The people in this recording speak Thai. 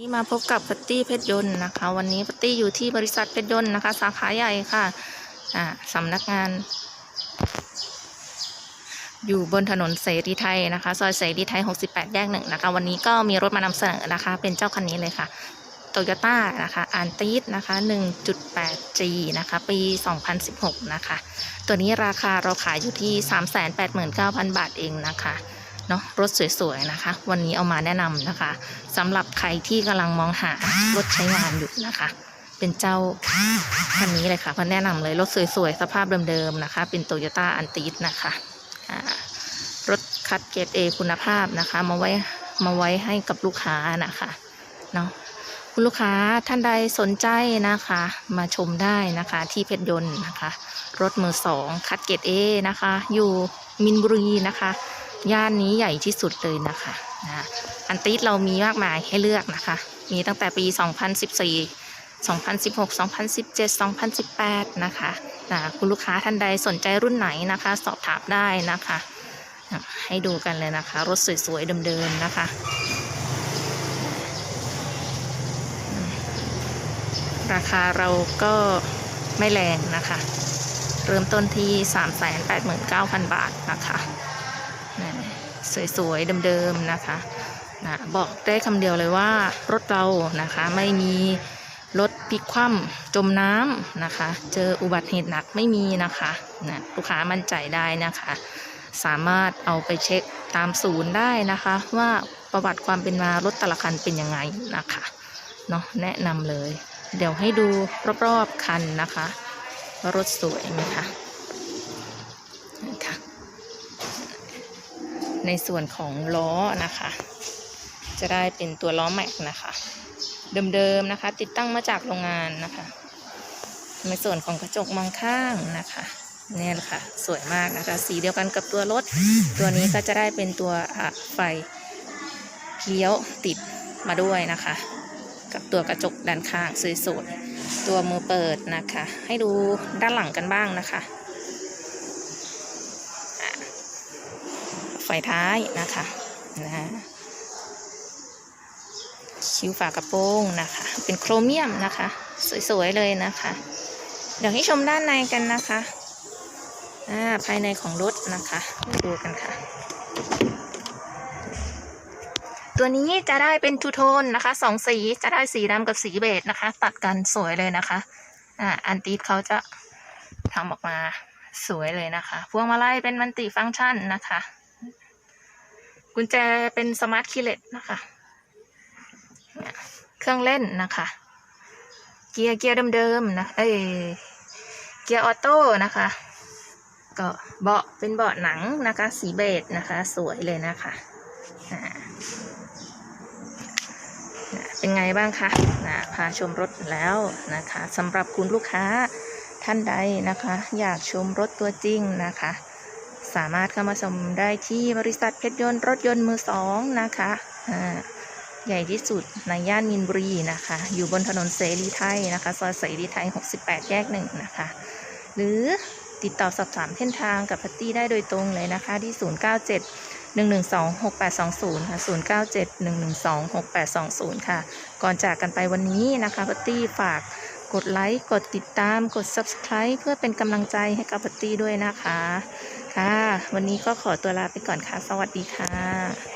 นี่มาพบกับพัตตี้เพชรยนต์นะคะ วันนี้พัตตี้อยู่ที่บริษัทเพชรยนต์นะคะ สาขาใหญ่ค่ะอ่าสำนักงาน อยู่บนถนนเสรีไทยนะคะซอยเสรีไทย 68 แยกหนึ่งนะคะ วันนี้ก็มีรถมานำเสนอนะคะ เป็นเจ้าคันนี้เลยค่ะโตโยต้านะคะอันตีสนะคะ 1.8G นะคะ ปี 2016 นะคะ ตัวนี้ราคาเราขายอยู่ที่ 389,000 บาทเองนะคะ เนาะรถสวยๆนะคะ วันนี้เอามาแนะนำนะคะสำหรับใครที่กำลังมองหารถใช้งานอยู่นะคะ เป็นเจ้าคันนี้เลยค่ะพันแนะนำเลยรถสวยๆ สภาพเดิมๆนะคะ เป็นโตโยต้าอันตีสนะคะรถคัดเกรดเอคุณภาพนะคะ มาไว้มาไว้ให้กับลูกค้านะคะเนาะคุณลูกค้าท่านใดสนใจนะคะ มาชมได้นะคะที่เพชรยนต์นะคะ รถมือสองคัดเกรดเอนะคะ อยู่มินบุรีนะคะ ย่านนี้ใหญ่ที่สุดเลยนะคะนะอันติสเรามีมากมายให้เลือกนะคะ มีตั้งแต่ปี 2014 2016 2017 2018 นะคะนะคุณลูกค้าท่านใดสนใจรุ่นไหนนะคะ สอบถามได้นะคะนะให้ดูกันเลยนะคะ รถสวยๆเดิมๆนะคะ ราคาเราก็ไม่แรงนะคะ เริ่มต้นที่ 389,000 บาทนะคะ สวยๆเดิมๆนะคะนะบอกได้คำเดียวเลยว่ารถเรานะคะไม่มีรถพลิกคว่ำจมน้ำนะคะ เจออุบัติเหตุหนักไม่มีนะคะนะลูกค้ามั่นใจได้นะคะ สามารถเอาไปเช็คตามศูนย์ได้นะคะ ว่าประวัติความเป็นมารถแต่ละคันเป็นยังไงนะคะเนาะแนะนำเลย เดี๋ยวให้ดูรอบๆคันนะคะว่ารถสวยไหมคะนะคะ ในส่วนของล้อนะคะ จะได้เป็นตัวล้อแม็กนะคะ เดิมๆนะคะ ติดตั้งมาจากโรงงานนะคะ ในส่วนของกระจกมองข้างนะคะนี่แหละค่ะสวยมากนะคะ สีเดียวกันกับตัวรถ ตัวนี้ก็จะได้เป็นตัวไฟเลี้ยวติดมาด้วยนะคะ กับตัวกระจกด้านข้างสวยๆตัวมือเปิดนะคะ ให้ดูด้านหลังกันบ้างนะคะ ไฟท้ายนะคะนะฮะคิ้วฝากระโปรงนะคะ เป็นโครเมียมนะคะ สวยๆเลยนะคะ เดี๋ยวให้ชมด้านในกันนะคะอ่าภายในของรถนะคะมาดูกันค่ะ ตัวนี้จะได้เป็นทูโทนนะคะสองสีจะได้สีดำกับสีเบจนะคะ ตัดกันสวยเลยนะคะอ่าอันตีดเขาจะทำออกมาสวยเลยนะคะ พวงมาลัยเป็นมันติฟังก์ชันนะคะ กุญแจเป็นสมาร์ทคีย์เลสนะคะเครื่องเล่นนะคะ เกียร์เกียร์เดิมๆนะเอ้ยเกียร์ออโต้นะคะ ก็เบาะเป็นเบาะหนังนะคะ สีเบจนะคะ สวยเลยนะคะเป็นไงบ้างคะนะพาชมรถแล้วนะคะสำหรับคุณลูกค้าท่านใดนะคะ อยากชมรถตัวจริงนะคะ สามารถเข้ามาชมได้ที่บริษัทเพชรยนต์รถยนต์มือสองนะคะใหญ่ที่สุดในย่านมินบุรีนะคะ อยู่บนถนนเสรีไทยนะคะ ซอยเสรีไทย 68 แยกหนึ่งนะคะ หรือติดต่อสอบถามเส้นทางกับพัตตี้ได้โดยตรงเลยนะคะ ที่ 097 112 6820 ค่ะ 097 112 6820 ค่ะ ก่อนจากกันไปวันนี้นะคะพัตตี้ฝากกดไลค์ กดติดตาม กด subscribe เพื่อเป็นกำลังใจให้กับพัตตี้ด้วยนะคะ ค่ะ วันนี้ก็ขอตัวลาไปก่อนค่ะ สวัสดีค่ะ